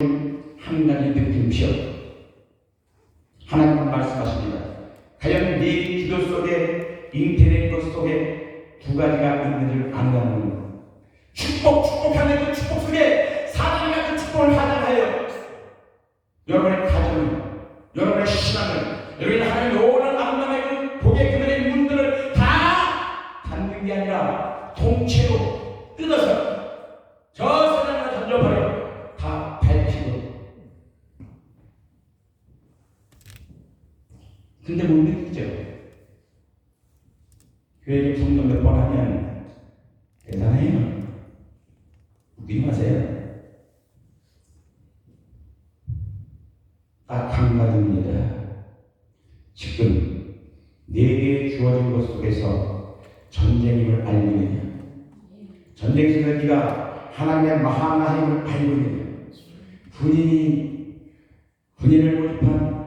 한 가지 느낌이요. 하나님은 말씀하십니다. 과연 네 기도 속에 것 속에 두 가지가 있는 줄 안다는 축복 축복하는 그 축복 속에 사단이 가진 축복을 하나하여 여러분의 가정을 여러분의 신앙을 여러분의 하나님 놀라운 아름다움의 그 복의 그늘의 문들을 다 닫는 게 아니라 통째로 뜯어서 근데 못 느끼죠? 교회를 성경 몇번 하면 대단해요? 웃기지 마세요. 딱 한 가지입니다. 지금 내게 주어진 것 속에서 전쟁임을 알고 있느냐? 전쟁 속에 네가 하나님의 알고 있느냐? 군인이 군인을 모집한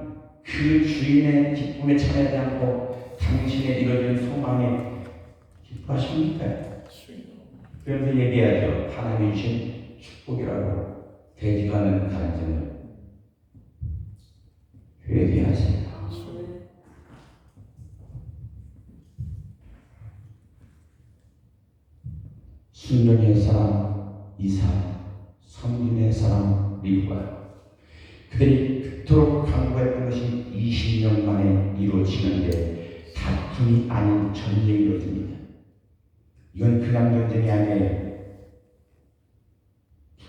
그 주인의 기쁨에 참여하지 않고 당신의 이루어진 소망에 기뻐하십니까? 그래서 얘기하죠. 하나님이 주신 축복이라고 않은 간증을 회개하세요. 순전의 사람 이사, 성진의 사람 리브가 그들이 그토록 강구했던 것이 20년 만에 이루어지는데 다툼이 아닌 전쟁이 이루어집니다. 이건 그냥 전쟁이 아니에요.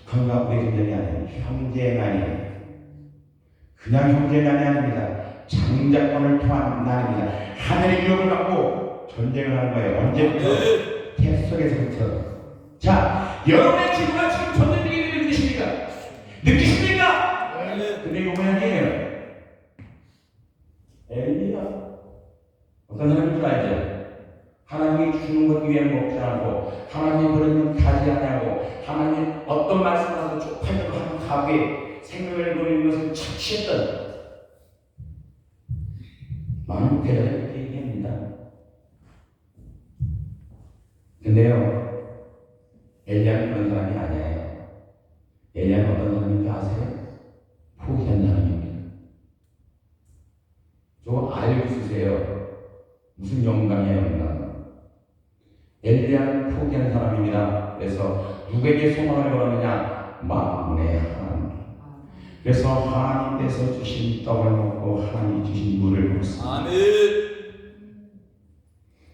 북한과 우리 전쟁이 아니에요. 형제난이에요. 그냥 형제난이 아닙니다. 장자권을 통한 난입니다. 하늘의 유혹을 받고 전쟁을 하는 거예요. 언제부터? 태 속에서부터. 자, 여러분의 기도가 지금 전쟁 중에 느끼십니까? 느끼십니까? 근데 이거 모양이에요. 엘리야. 어떤 사람인 줄 알죠? 하나님이 주는 것 위에 먹지 않고, 하나님이 버리면 가지 않냐고, 하나님 어떤 말씀하셔도 쪽팔려도 하는 가게 생명을 버리는 것을 착취했던 많은 그렇게 얘기합니다. 근데요, 엘리야는 그런 사람이 아니에요. 엘리야는 어떤 사람인지 아세요? 포기한 사람입니다. 저거 알고 있으세요? 무슨 영광이에요, 영광. 엘리야는 포기한 사람입니다. 그래서 누구에게 소망을 걸었느냐? 막내 하나님. 그래서 하나님께서 주신 떡을 먹고 하나님이 주신 물을 먹습니다. 아멘.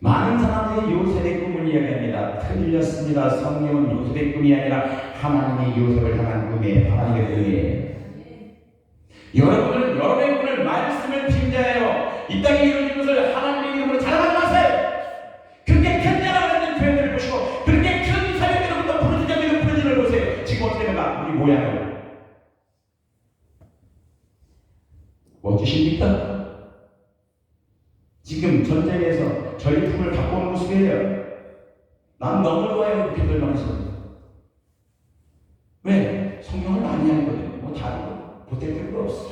많은 사람들이 요셉의 꿈을 이야기합니다. 틀렸습니다. 성경은 요셉의 꿈이 아니라 하나님이 요셉을 향한 꿈이에요. 하나님의 꿈이에요. 여러분은 여러분의 꿈을 말씀을 빙자해요. 이 땅에 이루어진 것을 하나님 멋지십니까? 지금 전쟁에서 전리품을 갖고 오는 모습이에요. 난 너무 좋아요. 그들만 해서. 왜? 성경을 많이 하거든요. 뭐 다르고 보탤 필요가 없어.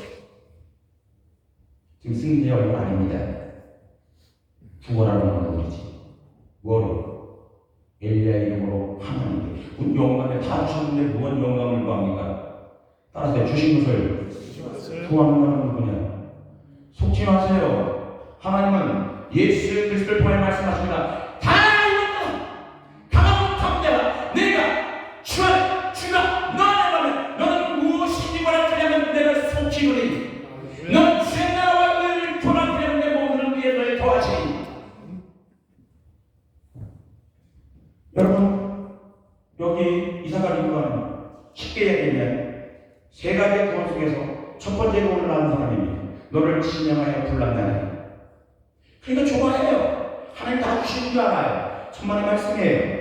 지금 승리의 얼굴 아닙니다. 구원하는 건 우리지. 뭐로? 엘리야 이름으로 하나님께. 군 영광에 다 주셨는데 무슨 영광을 구합니까? 따라서 주신 것을 구하는 것은 누구냐? 속지 마세요. 하나님은 예수 그리스도를 통해 말씀하십니다. 불렀나니. 그러니까 좋아해요. 하나님 다 주시는 줄 알아요. 천만의 말씀이에요.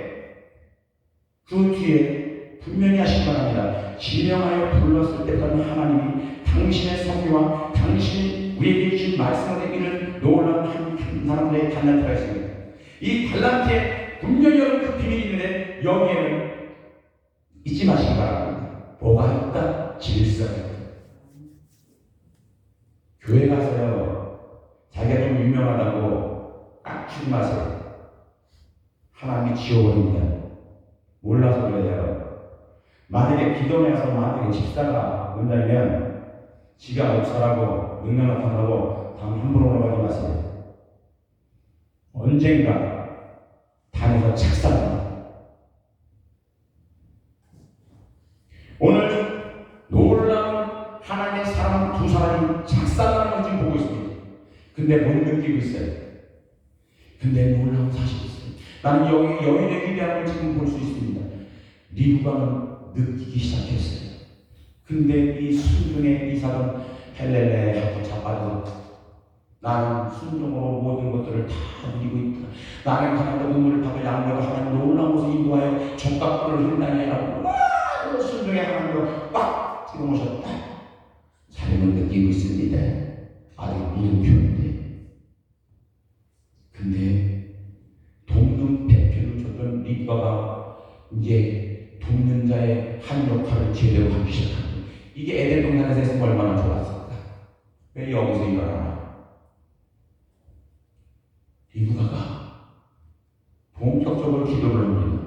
그 뒤에 분명히 하신 바랍니다. 진정하여 불렀을 때까지 하나님이 당신의 성교와 당신 우리에게 주신 말씀을 되기를 놀라운 한 사람들의 달란트가 있습니다. 이 달란트에 분명히 여러분 그 비밀이 있는데 여기에는 잊지 마시기 바랍니다. 뭐가 있다? 있다. 교회 가서요, 자기가 좀 유명하다고 깍주지 마세요. 하나님이 지워버립니다. 몰라서 그래요. 만약에 기도에 와서 만약에 집사가 문자면 지가 목사라고 능력 나타나고 당 함부로 올라가지 마세요. 언젠가 당에서 착상합니다. 오늘 놀라운 하나님의 사람 두 사람이 있습니다. 근데 못 느끼고 있어요. 근데 놀라운 사실이 있어요. 나는 여기 여인의 기대함을 지금 볼 수 있습니다. 리브가는 느끼기 시작했어요. 근데 이 순종의 이삭은 헬렐레 하고 자빠져 나는 순종으로 모든 것들을 다 누리고 있다. 나는 하나님의 눈물을 받을 양보가 하나님 놀라운 것을 인도하여 종각불을 흘다니 라고 와 순종의 하나님으로 꽉 찍어놓으셨다. 삶을 느끼고 있습니다. 아직 물음표 이제 돕는 자의 한 역할을 제대로 하기 시작합니다. 이게 에덴 동산에서 했으면 얼마나 좋았을까? 왜 여기서 일어나나? 리브가가 본격적으로 기도를 합니다.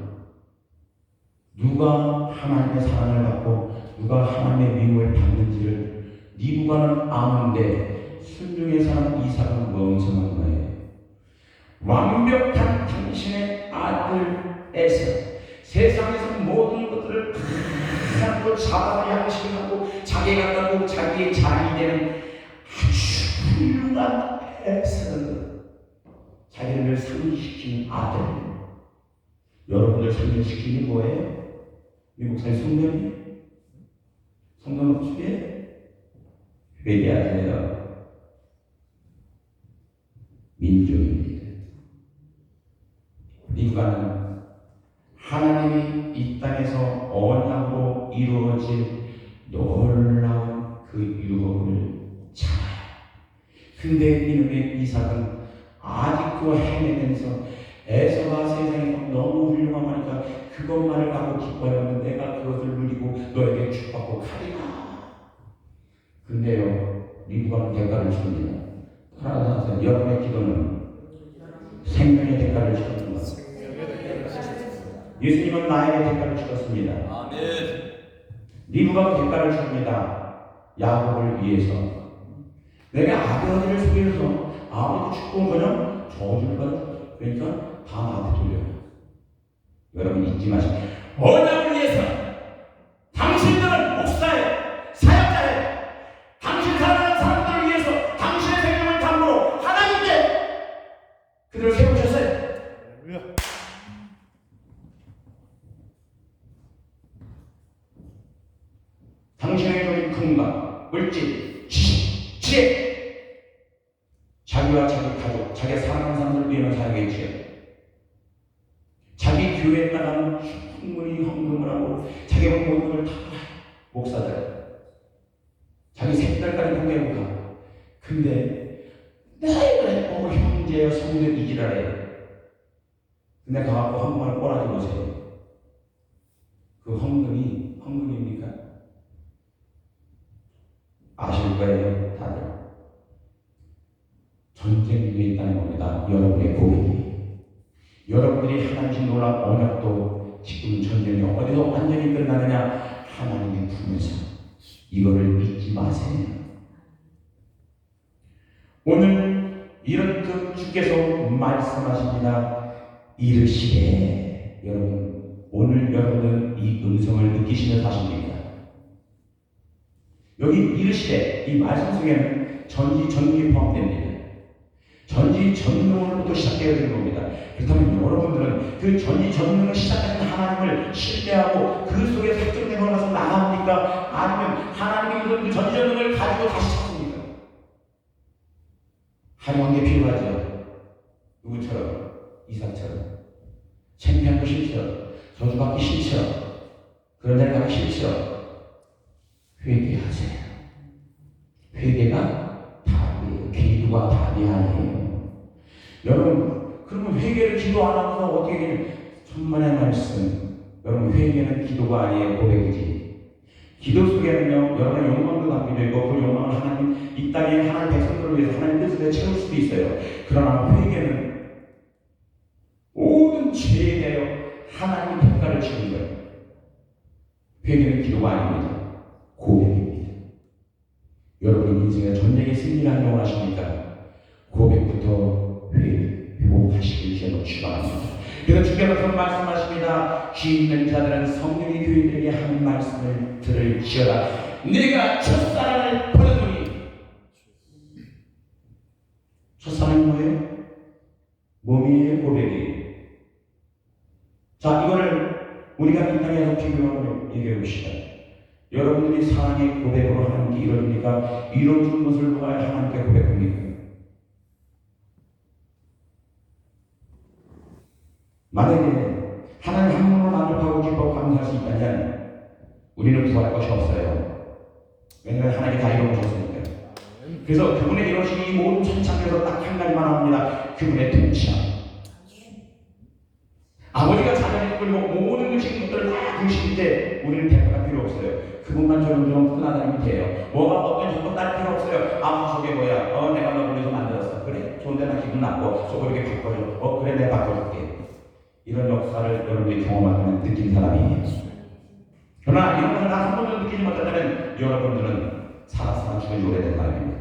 누가 하나님의 사랑을 받고 누가 하나님의 미움을 받는지를 리브가는 아는데 순종의 사람 이삭은 멍청한 거예요. 완벽한 당신의 아들 에서 세상에서 모든 것들을 다 잡아서 양식하고 자기가 갖고 자기의 자랑이 되는 아주 훌륭한 에서 자기를 상기시키는 아들. 여러분들 상기시키는 거예요? 미국 살 성령이? 성령 없으게 회개하세요. 민족입니다. 미국은 하나님이 이 땅에서 언약으로 이루어진 놀라운 그 유업을 잘해요. 근데 이놈의 이삭은 아직도 헤매면서 에서가 세상에서 너무 훌륭하니까 그것만을 갖고 기뻐하면 내가 그것을 누리고 너에게 축복하고 가리라. 근데요, 미국은 대가를 줍니다. 하나 여러분의 기도는 생명의 대가를 치렀습니다. 예수님은 나에게 대가를 치렀습니다. 아멘. 리브가 대가를 줍니다. 야곱을 위해서. 내가 아버지를 속여서 아버지 축복은커녕 저주를 받 그러니까 다 나한테 돌려요. 여러분 잊지 마시고 언약을 위해서 당신들은 목사예요. 사역자예요. 당신 사랑하는 사람들을 위해서 당신의 생명을 담으로 하나님께 그들을 세우셨어요. 당신의 적인 건강, 물질, 지식, 지혜, 자기와 자기 가족, 자기 사랑하는 사람들을 위해서 사용했지요. 자기 교회에 나가는 충분히 헌금을 하고 자기가 모든 걸다 목사들 자기 공개하고 가. 근데 내가 어 형제여 성도 이지라래. 근데 가갖고 헌금을 꼬라지 보세요. 그 헌금이 헌금입니까? 아실 거예요, 다들. 전쟁 위에 있다는 겁니다. 여러분의 고백이. 여러분들이 하나님의 놀라운 언약도 지금 전쟁이 어디서 완전히 끝나느냐? 하나님의 품에서. 이거를 잊지 마세요. 오늘 이런 그 주께서 말씀하십니다. 이르시되 여러분 오늘 여러분은 이 음성을 느끼시며 사십니다. 여기 이르시되 이 말씀 속에는 전지 전기 포함됩니다. 전지 전능으로부터 시작되어야 되는 겁니다. 그렇다면 여러분들은 그 전지 전능을 시작하는 하나님을 신뢰하고 그 속에 삭정된 걸로서 나갑니까? 아니면 하나님이 이런 그 전지 전능을 가지고 다시 찾습니까? 하나님 게 필요하죠. 누구처럼? 이삭처럼. 창피한 거 싫죠. 저주받기 싫죠. 그런 데 가기 싫죠. 회개하세요. 회개가. 기도가 답이 아니에요. 여러분, 그러면 회개를 기도 안 하고서 어떻게 해요? 천만의 말씀. 여러분, 회개는 기도가 아니에요. 고백이지. 기도 속에는요, 여러분의 욕망도 담기도 있고, 그 욕망을 하나님, 이 땅에 하나님 백성들을 위해서 하나님 뜻을 채울 수도 있어요. 그러나 회개는 모든 죄에 대하여 하나님 평가를 치는 거예요. 회개 기도가 아닙니다. 고백입니다. 여러분 인생에 전쟁의 승리라는 걸 아십니까? 고백부터 회, 회복하시길 제가 축원합니다. 그래서 주께서 말씀하십니다. 쥐 있는 자들은 성령이 교인들에게 하는 말씀을 들을지어다. 내가 첫사랑을 버렸노니 첫사랑이 뭐예요? 몸이에요, 고백이에요. 자, 이거를 우리가 이 땅에서 비교하고 얘기해 봅시다. 여러분들이 사랑의 고백으로 하는 게 이루어집니까? 이루어진 것을 누가 하나님께 고백합니까? 만약에 하나님 한 분으로 만족하고 기뻐 감사할 수 있다면 우리는 구할 것이 없어요. 왜냐하면 하나님이 다 이루어졌으니까. 그래서 그분의 이루어진 이 모든 천창에서 딱 한 가지만 합니다. 그분의 통치함. 아버지가 자녀를 끌고 모든 음식 것들을 다 주실 때 우리는 대가가. 그분만 조용조용 떠나다니면 돼요. 뭐가 어떤 정도 딸 필요 없어요. 아무 속에 뭐야. 어 내가 너 그래서 만들었어. 그래 좋은데 나 기분 나빠. 속을 이렇게 바꿔줘. 어 그래 내가 바꿔줄게. 이런 역사를 여러분들이 경험하면 느낀 사람이에요. 그러나 이런 것을 한 번도 느끼지 못한다면 여러분들은 살아서나 죽은 지 오래된 사람입니다.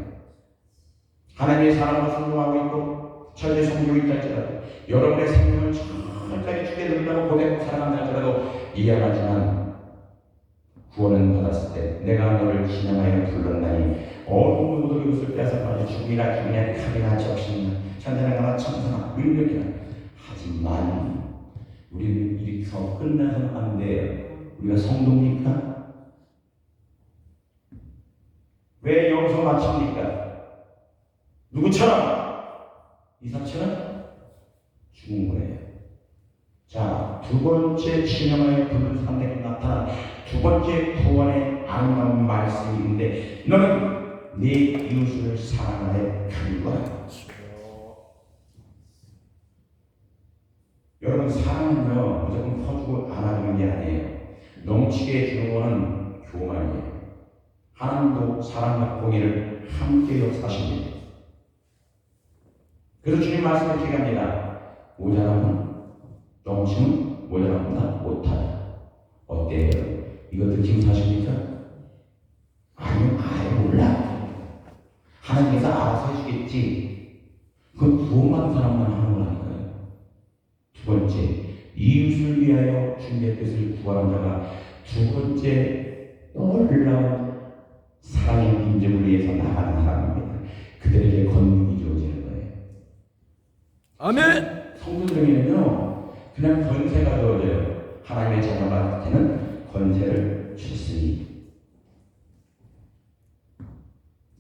하나님의 사랑과 순종하고 있고 천재 성경이 있다 할지라도 여러분의 생명을 천천히 주게 된다고 고백하고 사랑한다 할지라도 이해하지만 구원은 받았을 때 내가 너를 기념하여 불렀나니 어느 누구도 이것을 뺏어가지 죽이라 기냐 칼이나 적신이나 천사나 천사나 능력이나 하지만 우리는 이렇게 끝나서는 안 돼요 우리가 성도입니까? 왜 여기서 마칩니까? 누구처럼? 이삭처럼 죽은 거예요. 자, 두 번째 진영을 부른 사람에게 나타난 두 번째 구원의 아름다운 말씀이 있는데 너는 네 이웃을 사랑하여 간구하라. 여러분 사랑은요 무조건 퍼주고 안아주는 게 아니에요. 넘치게 주는 거는 교만이에요. 하나님도 사랑과 공의를 함께 역사하십니다. 그래서 주님 말씀을 기합니다 모자라면 넘치면 모자랍니다. 못하다. 어때요? 이거 느낌 사십니까? 아니면 아예 몰라. 하나님께서 알아서 해주겠지. 그건 구원받은 사람만 하는 거라니까요. 두 번째, 이웃을 위하여 주님의 뜻을 구하는 자가 두 번째 놀라운 사랑의 민족을 위해서 나가는 사람입니다. 그들에게 권능이 주어지는 거예요. 아멘. 성도들에게는요, 그냥 권세가 주어져요. 하나님의 자녀한테는 권세를 주셨으니.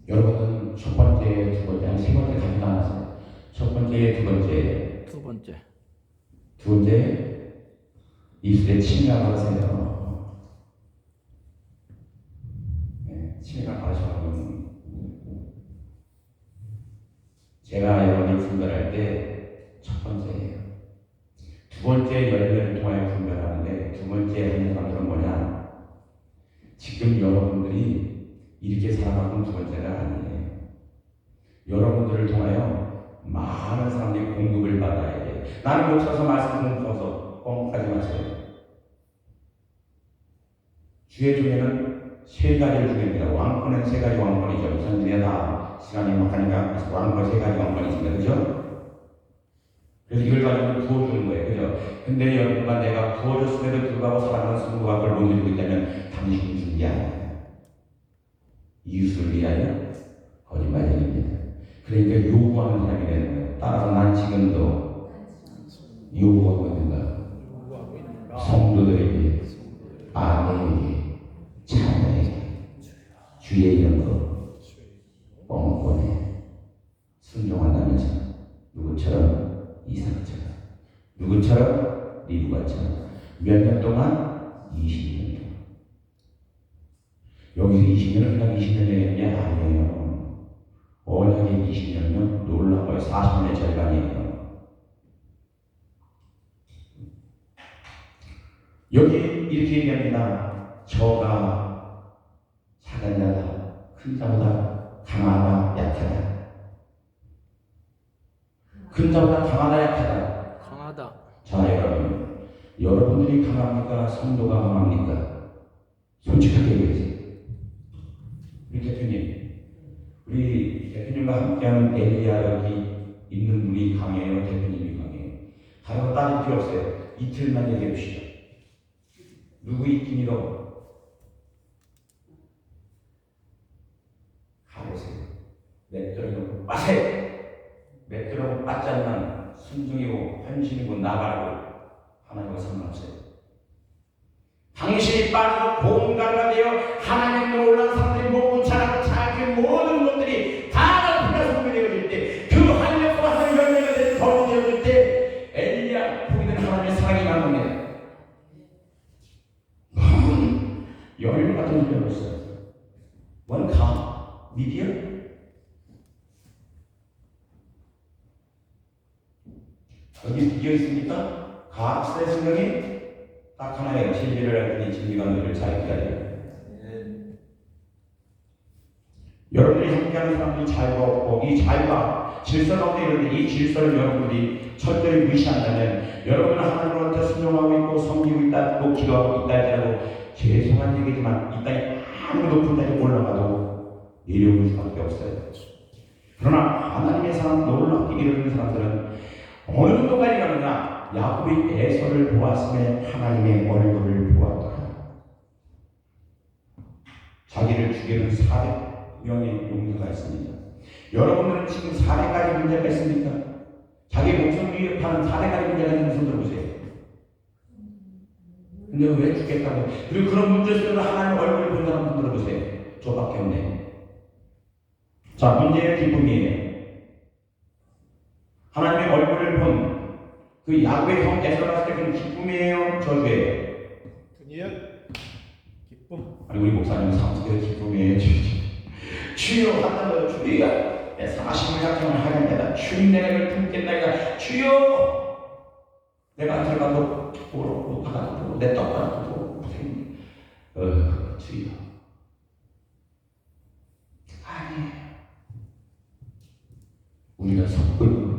여러분은 첫 번째, 두 번째, 아니 세 번째 가지도 않았어요. 첫 번째, 두 번째, 두 번째. 두 번째, 입술에 침이가 바르세요. 네, 침이가 바르셔가지고. 제가 여러분이 분별할 때 첫 번째예요. 두 번째 열매를 통하여 분별하는데 두 번째 하는 사람들은 뭐냐? 지금 여러분들이 이렇게 살아가는 두 번째가 아니에요. 여러분들을 통하여 많은 사람들이 공급을 받아야 돼요. 나는 못 쳐서 말씀 좀 커서 뻥하지 마세요. 주의 중에는 세 가지를 주입니다. 왕권은 세 가지 왕권이죠. 우선 우리가 다 시간이 막 하니까 왕권 세 가지 왕권이 있습니다. 그죠? 그래서 이걸 가지고 부어주는 거예요. 그죠? 근데 여러분과 내가 부어줬음에도 불구하고 사랑하는 성도가 그걸 못 누리고 있다면 당신이 준게 아니에요. 이웃을 위하여 거짓말입니다. 그러니까 요구하는 사람이 되는 거예요. 따라서 난 지금도 요구하고 있는가? 성도들에게, 아내에게, 자녀에게, 주의 이름으로 뻥뻥해 순종한다면서 누구처럼 이삭처럼 누구처럼 리브가처럼 몇 년 동안? 20년 동안. 여기서 20년은 그냥 20년 얘기하는 게 아니에요. 언약의 20년은 놀라운 거예요. 40년의 절반이에요. 여기 이렇게 얘기합니다. 저가 작은 자다. 큰 자보다 강하다 약하다. 큰 자보다 강하다 약하다 여러분 여러분들이 강합니까? 성도가 강합니까? 솔직하게 얘기해서 우리 대표님, 우리 대표님과 함께하는 엘리야 여기 있는 분이 강해요, 대표님이 강해요. 다른 거 따질 필요 없어요. 이틀만 얘기해 봅시다. 누구 있긴 이러 가보세요. 빠세요. 맷들어 빠지 않는 순종이고 헌신이고 나가라고 하나님과 상관없어요. 당신이 빠져서 공간가 되어 하나님으로 올라온 사람들이 모든 자라고 자기 모든 것들이 다 나쁘게 소멸되어질 때그 하늘과 하늘 열매가 되는 벌이 되어질 때 엘리야 보이는 하나님의 사랑이 나옵니다. 열매 같은 소리를 했어요. 원가 미디어 여기 비어 있습니까? 가학세 성경이 딱 하나예요. 진리를 알더니 진리가 너를 잘 기다려. 여러분들이 함께하는 사람들이 자유가 없고 이 자유가 질서 가운데 있는데 이 질서를 여러분들이 철저히 무시한다면 여러분은 하나님으로부터 순종하고 있고 섬기고 있다 또 기도하고 있다 할지라도 죄송한 얘기지만 이 땅에 아무리 높은 데에 올라가도 내려올 수밖에 없어요. 그러나 하나님의 사람 놀랍게 이루는 사람들은 어느 정도까지 가느냐 야곱이 에서를 보았음에 하나님의 얼굴을 보았더라. 자기를 죽이는 400명의 용사가 있습니다. 여러분들은 지금 400가지 문제가 있습니까? 자기 목숨 위협하는 400가지 문제가 있는 손 들어보세요. 근데 왜 죽겠다고? 그리고 그런 문제 속에서 하나님 얼굴을 본 사람 손 들어보세요. 저밖에 없네. 자, 문제의 기쁨이에요. 하나님의 얼굴을 본 그 야곱의 형 에서를 봤을 때 그는 기쁨이에요, 저주예요. 드니엘 기쁨 아니 우리 목사님 상속의 기쁨이에요, 주여. 주여 하나님 주리가 내 사심을 작정을 하겠다. 주님 내 내를 품겠나이다. 주여 내가 들어가도 보러 가도 내 무슨 어 주여 아니에요. 우리가 섞은 겁니다.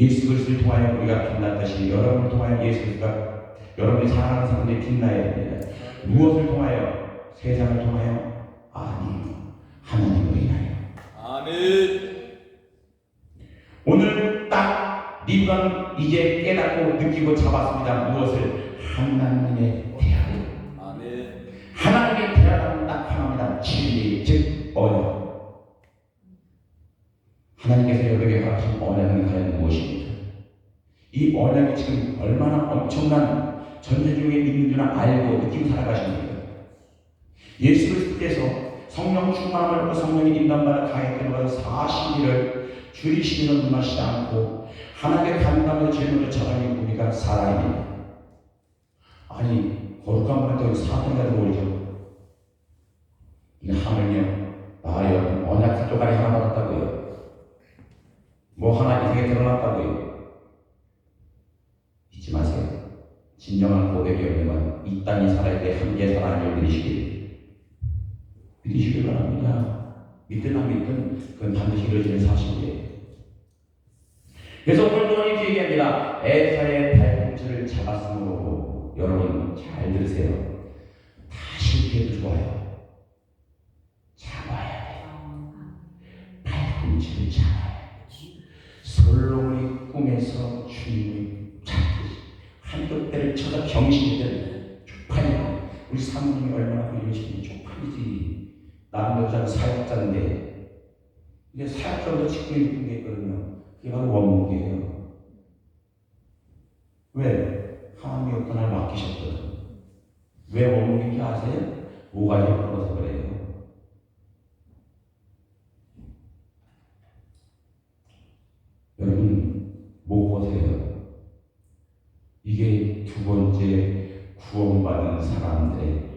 예수 그리스도를 통하여 우리가 빛났듯이 여러분을 통하여 예수 그리스도가 여러분이 사랑하는 사람들이 빛나야 됩니다. 무엇을 통하여? 세상을 통하여? 아니, 하나님으로 인하여. 아멘 오늘 딱 리브가 이제 깨닫고 느끼고 잡았습니다. 무엇을? 하나님의 대하여. 아멘 하나님의 대하는 딱 하나입니다. 진리, 즉 언약. 하나님께서 여러분에게 허락하신 언약은 과연 무엇입니까? 이 언약이 지금 얼마나 엄청난 전제 중에 있는 줄 알고 느끼고 살아가시는 거예요. 예수 그리스도께서 성령 충만함을 받고 성령의 인단받아 강하게 들어가서 40일을 줄이시기는 눈하시지 않고 하나님의 감당의 질문을 잡아낸 우리가 살아입니다. 아니 거룩한 분한테 사탄가 들어오죠. 이 하물며 나 여러분 언약 쪼가리 하나 받았다고요. 뭐 하나 인생에 드러났다고요. 잊지 마세요. 진정한 고백이 열리면 이 땅이 살아야 때 함께 살아가는 걸 믿으시길 믿으시길 바랍니다. 믿든 안 믿든 그건 반드시 이루어지는 사실이에요. 그래서 오늘 노원이 얘기합니다. 에사의 남도장 사역자인데 근데 사역자도 지금 있는 게 있거든요 그게 바로 원목이에요 왜? 하나님이 어떤 날 맡기셨거든 왜 원목인지 아세요? 모가지 풀어서 그래요 여러분 못 보세요. 이게 두 번째 구원받은 사람들의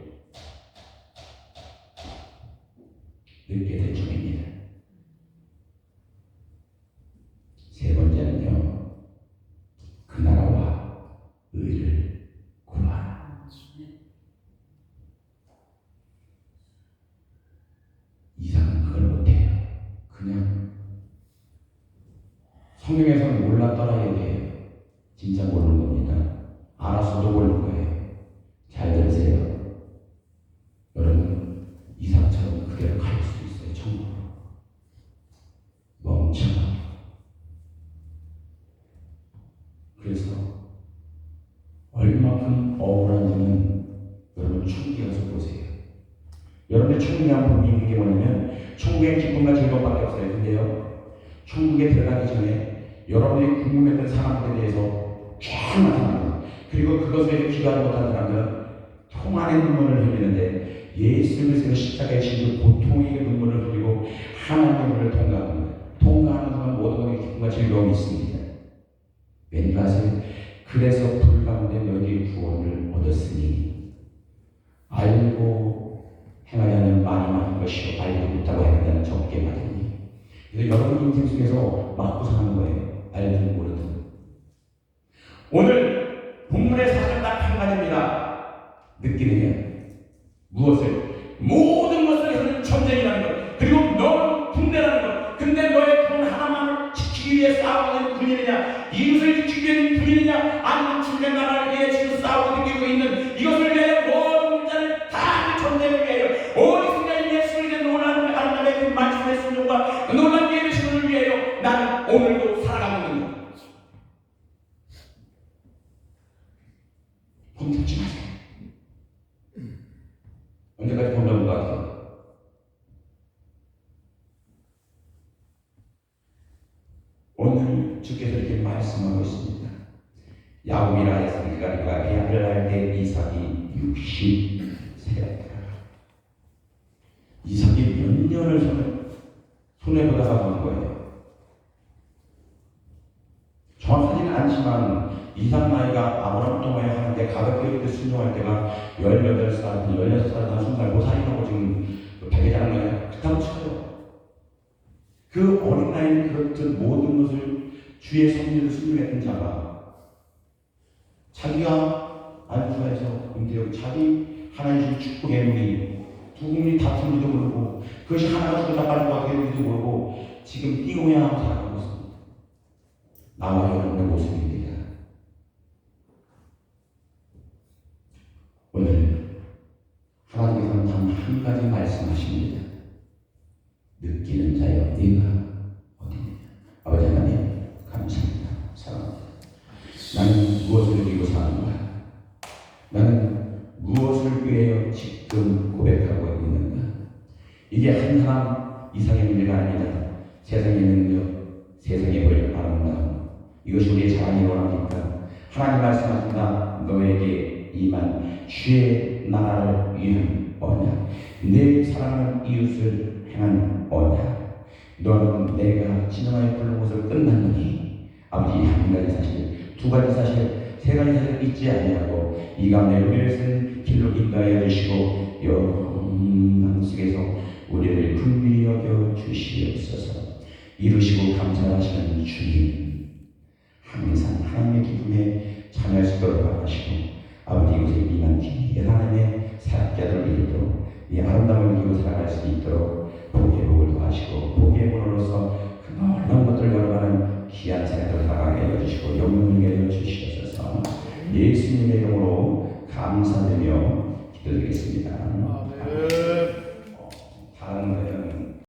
복이 있는 게 뭐냐면 천국의 기쁨과 즐거움밖에 없어요. 근데요. 천국에 들어가기 전에 여러분이 궁금했던 사람들에 대해서 쫙 나타납니다. 그리고 그것을 기도하지 못한 사람들은 통안의 눈물을 흘리는데 예수 그리스도의 십자가에 지는 고통의 눈물을 흘리고 하나님의 눈을 통과합니다. 통과하는 순간 모든 것에 기쁨과 즐거움이 있습니다. 왠지 아세요? 그래서 불 가운데 너희들이 구원을 얻었으니 알고 행하지 않는 많이 많은 것이요 알고 못하고 행하지 않는 적게 받으니 그래서 여러분 인생 속에서 맞고 사는 거예요. 알든 모르든 오늘 본문의 사실 딱 한 가지입니다. 느끼느냐 무엇을 모든 오늘 주께서 이렇게 말씀하고 있습니다. 야곱이라 했으니까 그가 계약을 할 때 이삭이 60세였다. 이삭이 몇 년을 손에, 손에 보다가 본 거예요. 정확하지는 않지만 이삭 나이가 아브라함 동화에 하는데 가볍게 이렇게 순종할 때가 18살, 16살, 20살, 모살이라고 지금 배계자는 거예요. 그다음 쳐요. 그 어린 나이에 그렇듯 모든 것을 주의 섭리를 순종했던 자가 자기가 안수에서 임대용 자기 하나님 축복의 문이 두 국민이 다툰지도 모르고 그것이 하나가 죽었다 빨리 와 되는지도 모르고 지금 띵호야 하고 살아가고 있습니다. 나와 여러분의 모습입니다. 오늘 하나님께서는 단 한 가지 말씀하십니다. 느끼는 자여 네가 어디냐? 아버지 하나님 감사합니다. 사랑합니다. 나는 무엇을 느끼고 사는가 나는 무엇을 위하여 지금 고백하고 있는가? 이게 한 사람 이상의 문제가 아니다 세상의 능력 세상에 보일 아름다움. 이것이 우리의 자랑이 원합니까 하나님 말씀하신다. 너에게 임한 주의 나라를 위한 언약. 내 사랑하는 이웃을 행한 언약 너는 내가 진정하여 부른 것을 끝났느니. 아버지 한 가지 사실 두 가지 사실 세 가지 사실 잊지 아니하고 이 가운데 우리를 쓴 길로 인도하여 주시고 영광 속에서 우리를 긍휼히 여겨 주시옵소서. 이루시고 감사하시는 주님 항상 하나님의 기쁨에 참여할 수 있도록 바라시고 아버지 이곳에 임한 귀한 하나님의 사역자들을 이루도록 이 아름다움을 이기고 살아갈 수 있도록 예물로서 그 놀라운 것들 걸어가는 귀한 새들 나가게 해주시고 영웅님에게 주시옵소서 예수님의 이름으로 감사드리며 기도드리겠습니다. 아멘. 어, 다른 거예요.